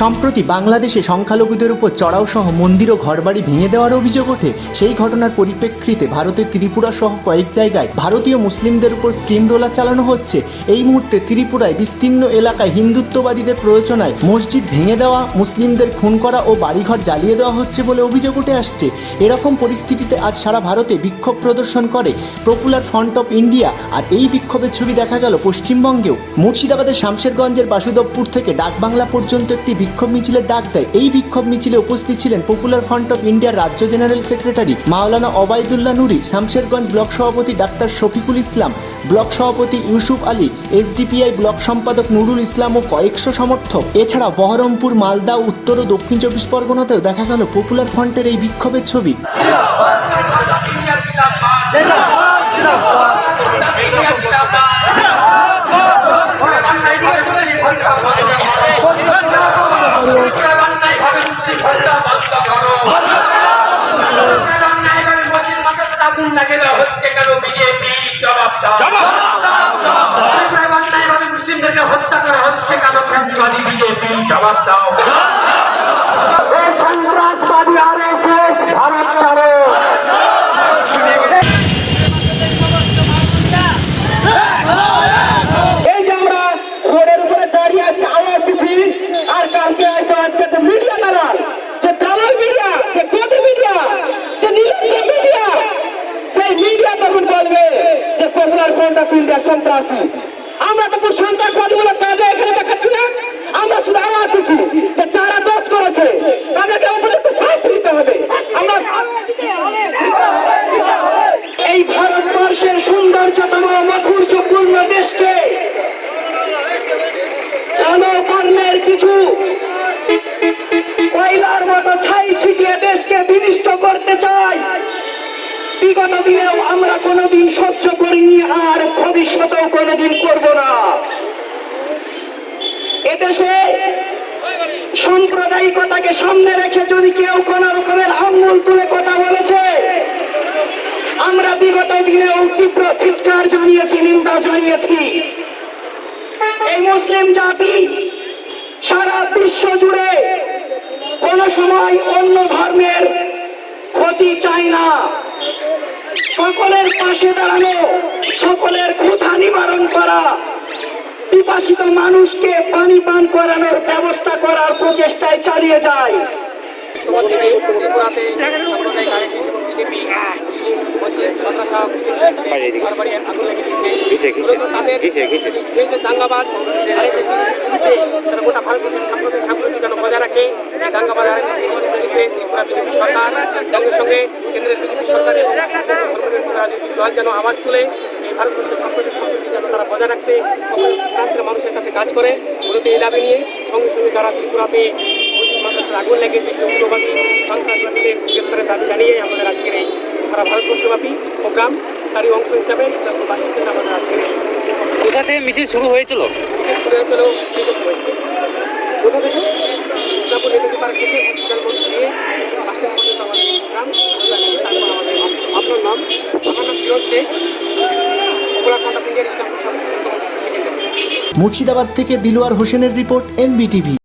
সম্প্রতি বাংলাদেশে সংখ্যালঘুদের উপর চড়াও সহ মন্দির ও ঘরবাড়ি ভেঙে দেওয়ার অভিযোগ ওঠে, সেই ঘটনার পরিপ্রেক্ষিতে ভারতের ত্রিপুরা সহ কয়েক জায়গায় ভারতীয় মুসলিমদের উপর স্কিম রোলার চালানো হচ্ছে। এই মুহূর্তে ত্রিপুরায় বিস্তীর্ণ এলাকায় হিন্দুত্ববাদীদের প্রয়োজনায় মসজিদ ভেঙে দেওয়া, মুসলিমদের খুন করা ও বাড়িঘর জ্বালিয়ে দেওয়া হচ্ছে বলে অভিযোগ উঠে আসছে। এরকম পরিস্থিতিতে আজ সারা ভারতে বিক্ষোভ প্রদর্শন করে পপুলার ফ্রন্ট অফ ইন্ডিয়া। আর এই বিক্ষোভের ছবি দেখা গেল পশ্চিমবঙ্গেও। মুর্শিদাবাদের শামশেরগঞ্জের বাসুদেবপুর থেকে ডাকবাংলা পর্যন্ত একটি বিক্ষোভ মিছিলের ডাক দেয়। এই বিক্ষোভ মিছিলে উপস্থিত ছিলেন পপুলার ফ্রন্ট অফ ইন্ডিয়ার রাজ্য জেনারেল সেক্রেটারি মাওলানা ওবায়দুল্লাহ নুরি, শামশেরগঞ্জ ব্লক সভাপতি ডাক্তার শফিকুল ইসলাম, ব্লক সভাপতি ইউসুফ আলী, এসডিপিআই ব্লক সম্পাদক নুরুল ইসলাম ও কয়েকশো সমর্থক। এছাড়া বহরমপুর, মালদা, উত্তর ও দক্ষিণ চব্বিশ পরগনাতেও দেখা গেল পপুলার ফ্রন্টের এই বিক্ষোভের ছবি হত্যা করা হচ্ছে কেন ফ্যাসিবাদী বিজেপি জবাব দাও। এই সন্ত্রাসবাদী আর ভারত ছাড়ো। এই যে আমরা রোডের উপরে দাঁড়িয়ে আজকে আওয়াজ দিচ্ছি আর কালকে হয়তো আজকে যে মিডিয়া দালাল যে দালাল মিডিয়া যে গদি মিডিয়া যে নিলজ্জ মিডিয়া সেই মিডিয়া তখন বলবে যে পপুলার ফ্রন্ট অফ ইন্ডিয়া সন্ত্রাসী। আমরা তো কোনো সন্ত্রাসবাদীমূলক কাজে এখানে দেখাচ্ছি না। আমরা শুধু আওয়াজ দিচ্ছি যে যারা দোষ করেছে, তাদেরকে উপযুক্ত শাস্তি দিতে হবে। আমরা এই ভারতবর্ষের সৌন্দর্যতম, মধুর্যপূর্ণ দেশকে কালো বর্ণের কিছু বিগত দিনেও আমরা কোনোদিন সহ্য করিনি আর ভবিষ্যতেও কোনোদিন করব না। এদেশে সাম্প্রদায়িকতাকে সামনে রেখে যদি কেউ কোন রকমের আঙ্গুল তুলে কথা বলেছে, আমরা বিগত দিনেও তীব্র ধিক্কার জানিয়েছি, নিন্দা জানিয়েছি। এই মুসলিম জাতি সারা বিশ্ব জুড়ে কোন সময় অন্য ধর্মের ক্ষতি চায় না। সকলের পাশে দাঁড়ানো সকলের ক্ষুধা নিবারণ করা পিপাসিত মানুষকে পানি পান করানোর ব্যবস্থা করার প্রচেষ্টায় চালিয়ে যায়। দাঙ্গাবাদ গোটা ভারতবর্ষের সাম্প্রদায়িক সাম্প্রদায়িক যেন বজায় রাখে দাঙ্গাবাদ বিজেপি সরকার সঙ্গে সঙ্গে কেন্দ্রের বিজেপি সরকার এবং রাজনৈতিক দল যেন আওয়াজ তুলে এই ভারতবর্ষের সাম্প্রদায়িক সম্প্রীতি যেন তারা বজায় রাখতে সকল প্রান্তের মানুষের কাছে কাজ করে মূলত এই দাবি নিয়ে সঙ্গে সঙ্গে যারা ত্রিপুরাতে আগুন লেগেছে সেই উগ্রবাদী সন্ত্রাসবাদীদের গ্রেপ্তারের দাবি জানিয়ে আমাদের আজকের এই সারা ভারতবর্ষব্যাপী প্রোগ্রাম তারই অংশ হিসাবে ইসলামপুর বাসিন্দারা আমাদের আজকের এই কোথা থেকে মিছিল শুরু হয়েছিল মিছিল শুরু হয়েছিল। কোথা থেকে ইসলামপুর নেতাজি পার্ক থেকে হসপিটাল মোড় দিয়ে বাস স্ট্যান্ড পর্যন্ত আমাদের প্রোগ্রাম তারপর আমাদের আপনার নাম? নাম মুর্শিদাবাদ থেকে দিলওয়ার হোসেনের রিপোর্ট এনবিটিভি।